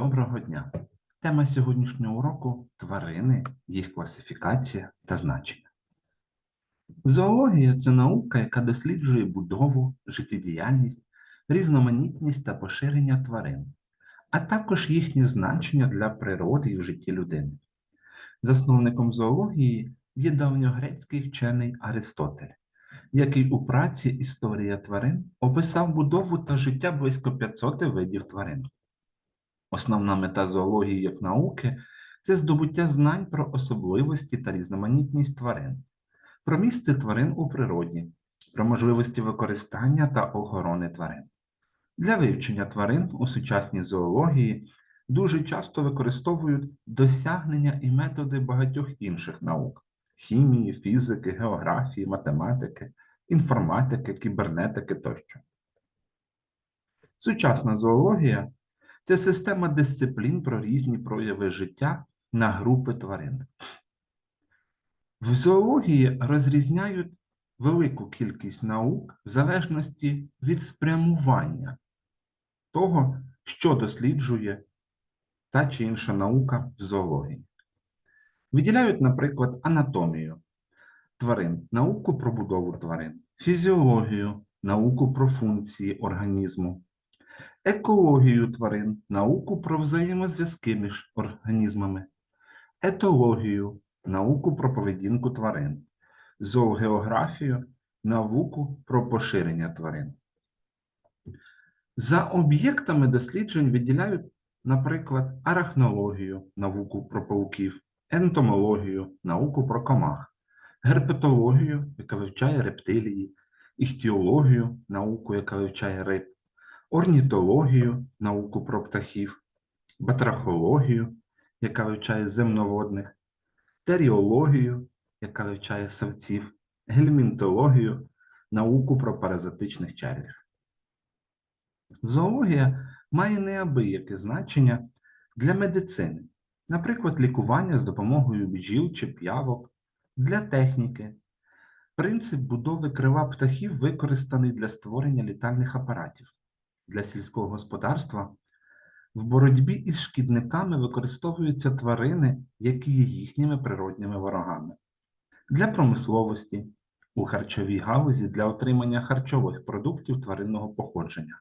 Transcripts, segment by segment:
Доброго дня! Тема сьогоднішнього уроку тварини, їх класифікація та значення. Зоологія це наука, яка досліджує будову, життєдіяльність, різноманітність та поширення тварин, а також їхнє значення для природи і в житті людини. Засновником зоології є давньогрецький вчений Аристотель, який у праці Історія тварин описав будову та життя близько 500 видів тварин. Основна мета зоології як науки це здобуття знань про особливості та різноманітність тварин, про місце тварин у природі, про можливості використання та охорони тварин. Для вивчення тварин у сучасній зоології дуже часто використовують досягнення і методи багатьох інших наук хімії, фізики, географії, математики, інформатики, кібернетики тощо. Сучасна зоологія це система дисциплін про різні прояви життя на групи тварин. В зоології розрізняють велику кількість наук в залежності від спрямування того, що досліджує та чи інша наука в зоології. Виділяють, наприклад, анатомію тварин, науку про будову тварин, фізіологію, науку про функції організму, екологію тварин, науку про взаємозв'язки між організмами, етологію, науку про поведінку тварин, зоогеографію, науку про поширення тварин. За об'єктами досліджень виділяють, наприклад, арахнологію, науку про пауків, ентомологію, науку про комах, герпетологію, яка вивчає рептилії, іхтіологію, науку, яка вивчає риб, орнітологію, науку про птахів, батрахологію, яка вивчає земноводних, теріологію, яка вивчає савців, гельмінтологію, науку про паразитичних червів. Зоологія має неабияке значення для медицини, наприклад, лікування з допомогою бджіл чи п'явок, для техніки. Принцип будови крила птахів використаний для створення літальних апаратів. Для сільського господарства в боротьбі із шкідниками використовуються тварини, які є їхніми природніми ворогами. Для промисловості у харчовій галузі для отримання харчових продуктів тваринного походження.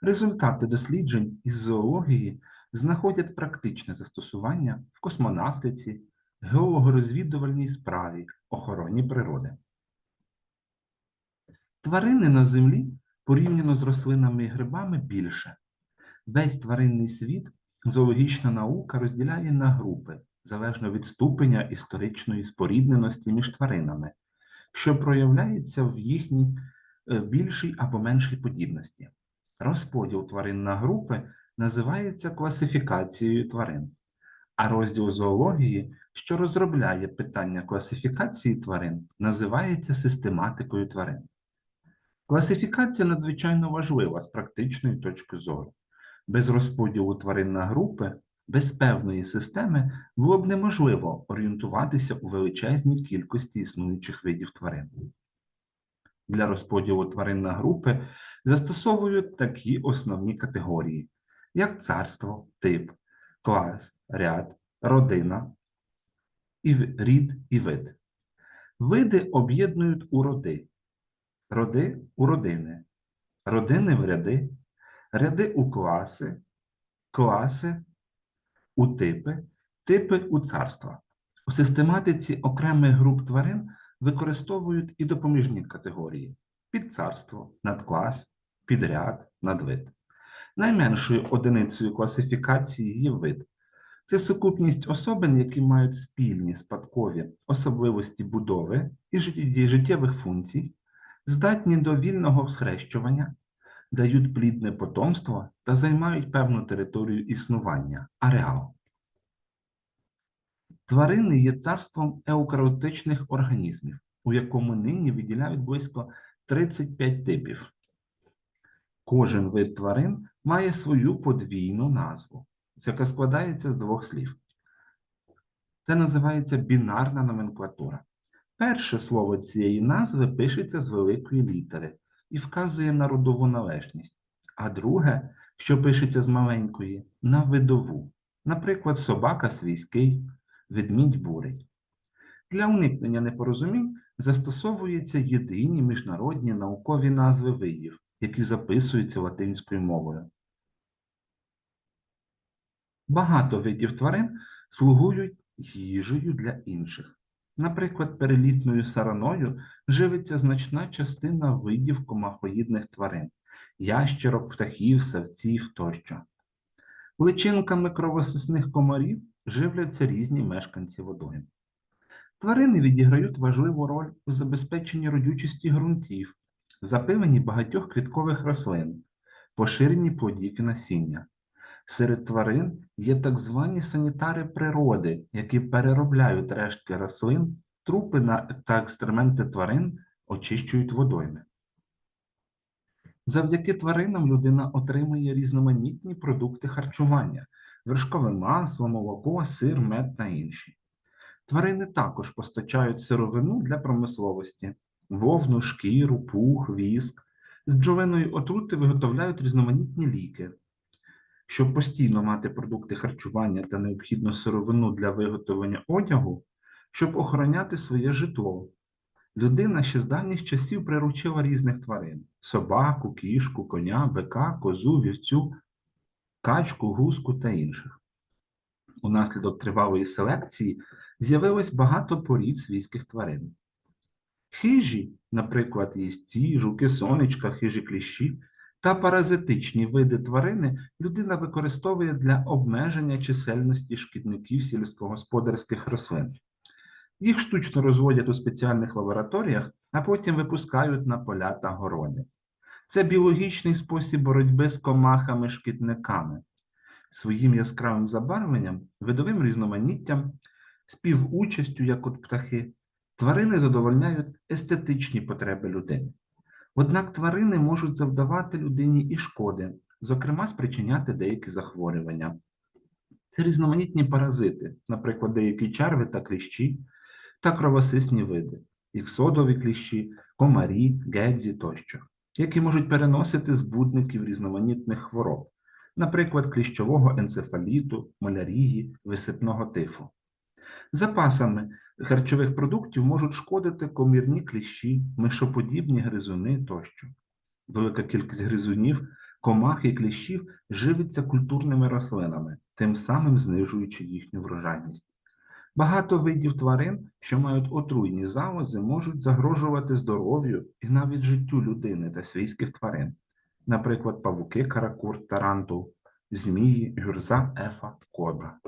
Результати досліджень із зоології знаходять практичне застосування в космонавтиці, геологорозвідувальній справі, охороні природи. Тварини на землі порівняно з рослинами і грибами більше. Весь тваринний світ зоологічна наука розділяє на групи залежно від ступеня історичної спорідненості між тваринами, що проявляється в їхній е, більшій або меншій подібності. Розподіл тварин на групи називається класифікацією тварин, а розділ зоології, що розробляє питання класифікації тварин, називається систематикою тварин. Класифікація надзвичайно важлива з практичної точки зору. Без розподілу тварин на групи, без певної системи було б неможливо орієнтуватися у величезній кількості існуючих видів тварин. Для розподілу тварин на групи застосовують такі основні категорії, як царство, тип, клас, ряд, родина, рід і вид. Види об'єднують у роди, роди у родини, родини в ряди, ряди у класи, класи у типи, типи у царства. У систематиці окремих груп тварин використовують і допоміжні категорії підцарство, надклас, підряд, надвид. Найменшою одиницею класифікації є вид. Це сукупність особин, які мають спільні спадкові особливості будови і життєвих функцій, здатні до вільного схрещування, дають плідне потомство та займають певну територію існування ареал. Тварини є царством еукариотичних організмів, у якому нині виділяють близько 35 типів. Кожен вид тварин має свою подвійну назву, яка складається з двох слів. Це називається бінарна номенклатура. Перше слово цієї назви пишеться з великої літери і вказує на родову належність, а друге що пишеться з маленької, на видову, наприклад, собака свійський, ведмідь бурий. Для уникнення непорозумінь застосовуються єдині міжнародні наукові назви видів, які записуються латинською мовою. Багато видів тварин слугують їжею для інших. Наприклад, перелітною сараною живиться значна частина видів комахоїдних тварин ящерок, птахів, савців тощо. Личинками кровосисних комарів живляться різні мешканці водойм. Тварини відіграють важливу роль у забезпеченні родючості ґрунтів, запиленні багатьох квіткових рослин, поширенні плодів і насіння. Серед тварин є так звані санітари природи, які переробляють рештки рослин, трупи та екстременти тварин очищують водойми. Завдяки тваринам людина отримує різноманітні продукти харчування, вершкове масло, молоко, сир, мед та інші. Тварини також постачають сировину для промисловості, вовну, шкіру, пух, віск. З бджолиної отрути виготовляють різноманітні ліки. Щоб постійно мати продукти харчування та необхідну сировину для виготовлення одягу, щоб охороняти своє житло. Людина ще з давніх часів приручила різних тварин: собаку, кішку, коня, бика, козу, вівцю, качку, гуску та інших. Унаслідок тривалої селекції з'явилось багато порід свійських тварин. Хижі, наприклад, їстці, жуки сонечка, хижі кліщі та паразитичні види тварини людина використовує для обмеження чисельності шкідників сільськогосподарських рослин. Їх штучно розводять у спеціальних лабораторіях, а потім випускають на поля та городи. Це біологічний спосіб боротьби з комахами-шкідниками. Своїм яскравим забарвленням, видовим різноманіттям, співучастю, як от птахи, тварини задовольняють естетичні потреби людини. Однак тварини можуть завдавати людині і шкоди, зокрема спричиняти деякі захворювання. Це різноманітні паразити, наприклад, деякі черви та кліщі, та кровосисні види, іксодові кліщі, комарі, гедзі тощо, які можуть переносити збудників різноманітних хвороб, наприклад, кліщового енцефаліту, малярії, висипного тифу. Запасами харчових продуктів можуть шкодити комірні кліщі, мишоподібні гризуни тощо. Велика кількість гризунів, комах і кліщів живиться культурними рослинами, тим самим знижуючи їхню врожайність. Багато видів тварин, що мають отруйні залози, можуть загрожувати здоров'ю і навіть життю людини та свійських тварин, наприклад, павуки, каракур, тарантул, змії, гюрза, ефа, кобра.